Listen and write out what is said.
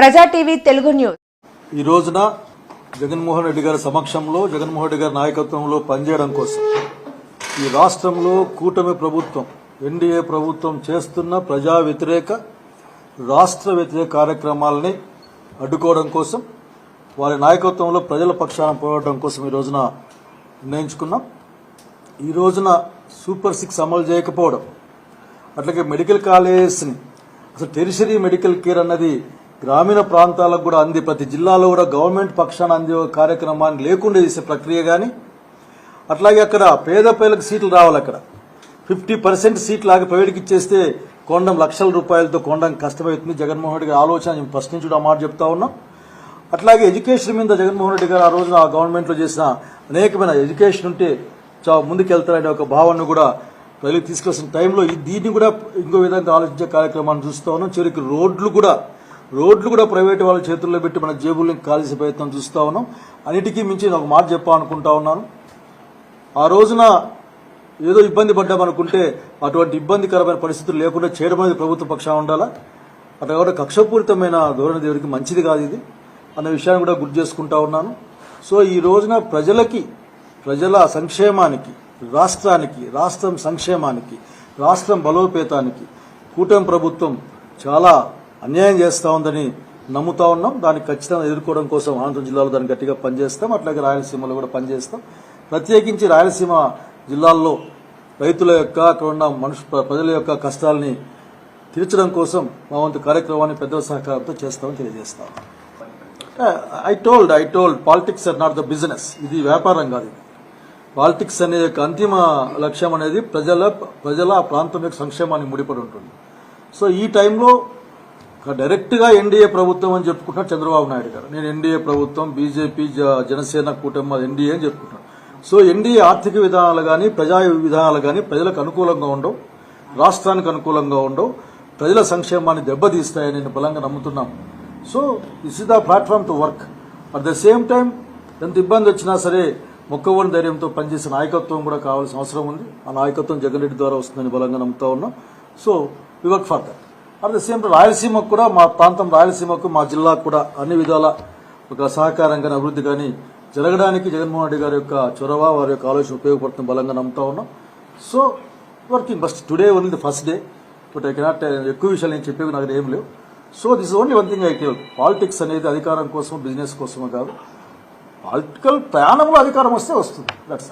ప్రజా TV Telugu news. ఈ రోజున జగన్మోహన్ రెడ్డి గారి సమక్షంలో జగన్మోహన్ రెడ్డి గారి నాయకత్వంలో పనిచేయడం కోసం ఈ రాష్ట్రంలో కూటమి ప్రభుత్వం ఎన్డీఏ ప్రభుత్వం చేస్తున్న ప్రజా వ్యతిరేక రాష్ట్ర వ్యతిరేక కార్యక్రమాలని అడ్డుకోవడం కోసం వారి నాయకత్వంలో ప్రజల పక్షాన పోరాటం కోసం ఈ రోజున నిర్ణయించుకున్నాం. ఈ రోజున సూపర్ సిక్స్ అమలు చేయకపోవడం అట్లాగే మెడికల్ కాలేజెస్ని అసలు టెరిషరీ మెడికల్ కేర్ అన్నది గ్రామీణ ప్రాంతాలకు కూడా అంది. ప్రతి జిల్లాలో కూడా గవర్నమెంట్ పక్షాన అందే కార్యక్రమాన్ని లేకుండా చేసే ప్రక్రియ కానీ అట్లాగే అక్కడ పేద పేదలకు సీట్లు రావాలి అక్కడ. ఫిఫ్టీ పర్సెంట్ సీట్లు ఆగి ప్రైవేట్కి ఇచ్చేస్తే కొండం లక్షల రూపాయలతో కొండం కష్టమవుతుంది. జగన్మోహన్ రెడ్డి గారి ఆలోచన నేను ఫస్ట్ కూడా ఆ మాట చెప్తా ఉన్నాం. అట్లాగే ఎడ్యుకేషన్ మీద జగన్మోహన్ రెడ్డి గారు ఆ రోజున ఆ గవర్నమెంట్లో చేసిన అనేకమైన ఎడ్యుకేషన్ ఉంటే చాలా ముందుకెళ్తారనే ఒక భావనను కూడా ప్రజలకు తీసుకొచ్చిన టైంలో ఈ- దీన్ని కూడా ఇంకో విధంగా ఆలోచించే కార్యక్రమాన్ని చూస్తా ఉన్నాం. చివరికి రోడ్లు కూడా రోడ్లు కూడా ప్రైవేట్ వాళ్ళ చేతుల్లో పెట్టి మన జేబుల్ని కాల్చే ప్రయత్నం చూస్తూ ఉన్నాం. అన్నిటికీ మించి నేను ఒక మాట చెప్పాలనుకుంటా ఉన్నాను. ఆ రోజున ఏదో ఇబ్బంది పడ్డామనుకుంటే అటువంటి ఇబ్బందికరమైన పరిస్థితులు లేకుండా చేయడం అనేది ప్రభుత్వ పక్షాన ఉండాలా? అట్లా కూడా కక్షపూరితమైన ధోరణి దేవుడికి మంచిది కాదు ఇది అన్న విషయాన్ని కూడా గుర్తు చేసుకుంటా ఉన్నాను. సో ఈ రోజున ప్రజలకి ప్రజల సంక్షేమానికి రాష్ట్రానికి రాష్ట్రం సంక్షేమానికి రాష్ట్రం బలోపేతానికి కూటమి ప్రభుత్వం చాలా అన్యాయం చేస్తూ ఉందని నమ్ముతా ఉన్నాం. దాన్ని ఖచ్చితంగా ఎదుర్కోవడం కోసం అనంతపురం జిల్లాలో దాన్ని గట్టిగా పనిచేస్తాం. అట్లాగే రాయలసీమలో కూడా పనిచేస్తాం. ప్రత్యేకించి రాయలసీమ జిల్లాల్లో రైతుల యొక్క అక్కడ ఉన్న మనుషు ప్రజల యొక్క కష్టాలని తీర్చడం కోసం మా వంతు కార్యక్రమాన్ని పెద్దల సహకారంతో చేస్తామని తెలియజేస్తాం. I told I told politics are not the business ఇది వ్యాపారం కాదు పాలిటిక్స్ అనే యొక్క అంతిమ లక్ష్యం అనేది ప్రజల ప్రజల ఆ ప్రాంతం యొక్క సంక్షేమాన్ని ముడిపడి ఉంటుంది. సో ఈ టైంలో డైరెక్ట్గా ఎన్డీఏ ప్రభుత్వం అని చెప్పుకుంటున్నారు చంద్రబాబు నాయుడు గారు. నేను ఎన్డీఏ ప్రభుత్వం బీజేపీ జనసేన కూటమి ఎన్డీఏ అని చెప్పుకుంటున్నాను. సో ఎన్డీఏ ఆర్థిక విధానాలు కానీ ప్రజా విధానాలు కానీ ప్రజలకు అనుకూలంగా ఉండవు రాష్ట్రానికి అనుకూలంగా ఉండవు ప్రజల సంక్షేమాన్ని దెబ్బతీస్తాయని నేను బలంగా నమ్ముతున్నాం. So this is the platform to work at the same time ఎంత ఇబ్బంది వచ్చినా సరే మొక్కవోని ధైర్యంతో పనిచేసే నాయకత్వం కూడా కావాల్సిన అవసరం ఉంది. ఆ నాయకత్వం జగన్ రెడ్డి ద్వారా వస్తుందని బలంగా నమ్ముతా ఉన్నాం. So we work for that at the same రాయలసీమకు కూడా మా ప్రాంతం రాయలసీమకు మా జిల్లాకు కూడా అన్ని విధాల ఒక సహకారం కానీ అభివృద్ధి కానీ జరగడానికి జగన్మోహన్ రెడ్డి గారి యొక్క చొరవ వారి యొక్క ఆలోచన ఉపయోగపడుతుంది బలంగా నమ్ముతా ఉన్నాం. So working bust today only the first day but I cannot ఎక్కువ విషయాలు నేను చెప్పేవి నాకు ఏం లేవు. So this only one thing I tell politics అనేది అధికారం కోసం బిజినెస్ కోసమే కాదు పొలిటికల్ ప్రయాణంలో అధికారం వస్తే వస్తుంది దట్స్